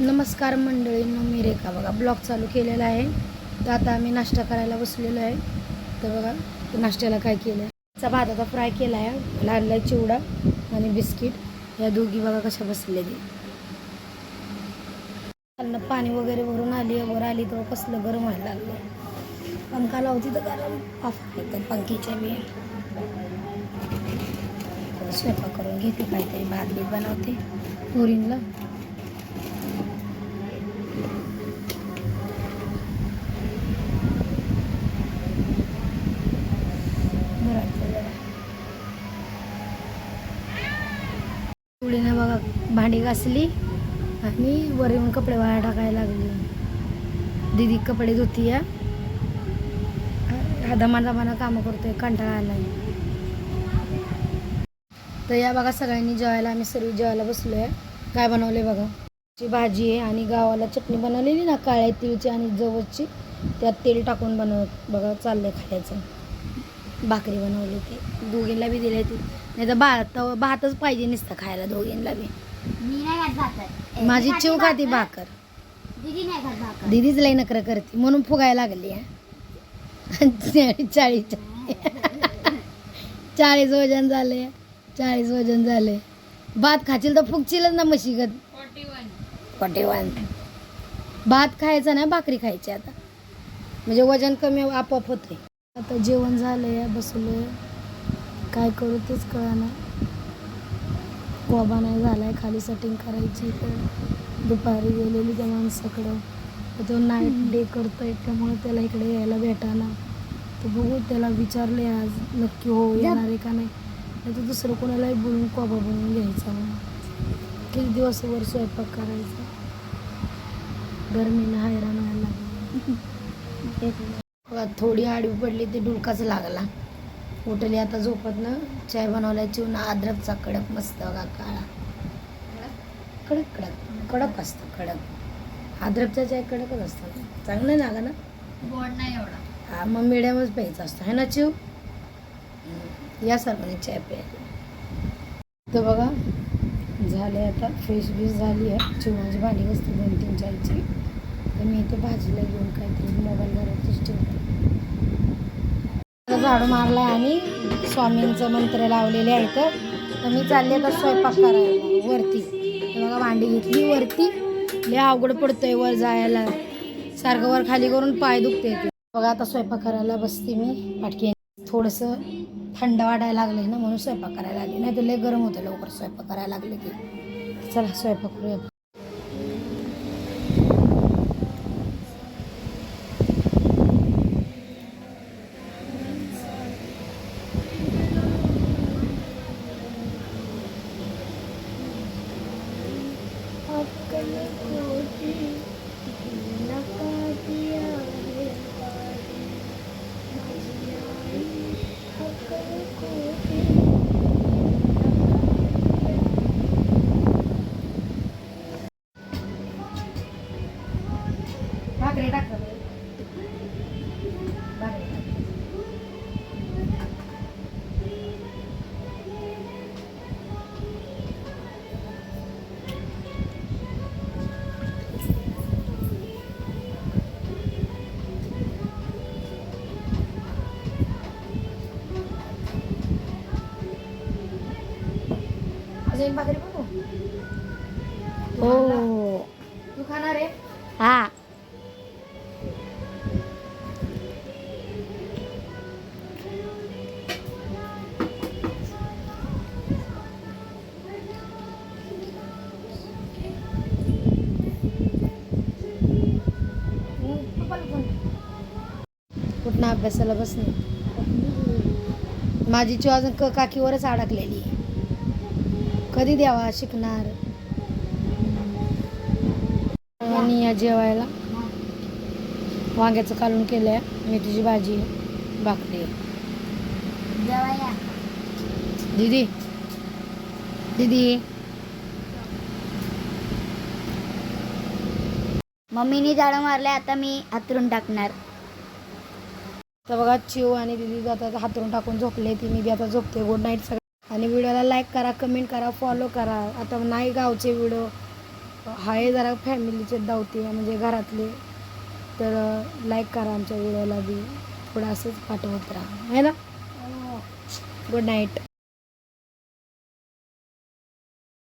नमस्कार मंडळींनो मी रेखा बघा. ब्लॉग चालू केलेला आहे. तर आता आम्ही नाश्ता करायला बसलेलो आहे. तर बघा नाश्त्याला काय केलं आहे भात आता फ्राय केला आहे आणला आहे चिवडा आणि बिस्किट. या दोघी बघा कशा बसले ते त्यांना पाणी वगैरे भरून आली वर आली तर कसलं गरम व्हायला लागलं पंखा लावती तर गरम. ऑफ एकदम पंखीच्या बी स्वयंपाक करून घेते काहीतरी भात बीत बनवते. पुरींला. भांडी घासली आणि वर येऊन कपडे वाया टाकायला लागली. दीदी कपडे धुती या दमा दमानं कामं करतोय कंटाळा आला तर या बघा सगळ्यांनी जेवायला आम्ही सर्व जेवायला बसलो आहे काय बनवले बघा? ची भाजी आहे आणि गावाला चटणी बनवलेली ना काळ्या तिळची आणि जवळची त्यात तेल टाकून बनव बघा चाललंय खायचं. भाकरी बनवली ती. दोघींना बी दिली ती. नाही तर भात भातच पाहिजे नुसतं खायला दोघींना बी. मी नाही खात भाकर. माझी चिव खाती भाकर. दीदी नाही खात भाकर. दीदीच लई नकर करते म्हणून फुगायला लागली. चाळीस चाळीस. वजन झाले चाळीस वजन झाले. भात खाशील तर फुगशीलच ना मशीगत फोर्टी वन भात खायचा नाही भाकरी खायची आता. म्हणजे वजन कमी आपोआप होते आता जेवण झालंय बसलोय. काय करू तेच कळना. कोबा नाही झालाय खाली सेटिंग करायची तर. दुपारी गेलेली त्या माणसाकडं. तर तो नाईट डे करतोय त्यामुळे त्याला इकडे यायला भेटाना. तर बघू त्याला विचारले आज नक्की हो येणार आहे का नाही. नाही तर दुसरं कोणालाही बोलून कोबा बनवून घ्यायचा मग. किती दिवस वर स्वयंपाक करायचा. गरमीनं हैराण व्हायला लागली. थोडी आडवी पडली ते डुलकाच लागला. उठली आता झोपत ना? चाय बनवलाय चिवून अद्रकचा कडक मस्त बघा काळा. कडक कडक कडक असतं कडक. अद्रकचा चाय कडकच असतं. चांगलं लागा ना गोड नाही एवढा. हा मग मिडियमच प्यायचा असतो. है ना चिव? या सर्वांनी चाय प्यायला. तर बघा झाले आता फ्रेश बीस झाली आहे. चिव माझी भांडी असते दोन तीन चायची. तर मी इथे भाजीला घेऊन काहीतरी मोबाईल घरातच ठेवते. झाडू मारलाय आणि स्वामींचं मंत्र लावलेले आहेत तर. मी चालले आता स्वयंपाक करायला वरती. तर बघा भांडी घेतली वरती. लय अवघड पडतंय वर जायला. सारखं वर खाली करून पाय दुखते बघा आता स्वयंपाक करायला बसते मी. पाटकी थोडंसं थंड वाढायला लागले ना म्हणून स्वयंपाक करायला लागले. नाही तर लय गरम होतं लवकर स्वयंपाक करायला लागले की. चला स्वयंपाक करूया. अजून एक भाकरी बनवू? हो तू खाणार आहे? हा. कुठनं अभ्यासाला बसणे माझी चू अजून क काकीवरच अडकलेली. कधी द्यावा शिकणार? आणि या जेवायला वांग्याचं कालून केलंय. मेथीची भाजी भाकरी दीदी. दीदी. मम्मीने झाडं मारले आता मी हातरून टाकणार. तर बघा चिव आणि दीदी आता हातरून टाकून झोपले ती मी बी आता झोपते. गुड नाईट सगळं आणि व्हिडिओला लाईक करा कमेंट करा फॉलो करा. आता नाही गावचे व्हिडिओ. हाय जरा फॅमिलीचे दावते म्हणजे घरातले. तर लाईक करा आमच्या व्हिडिओला बी. थोडं असंच पाठवत राहा. है ना? Good night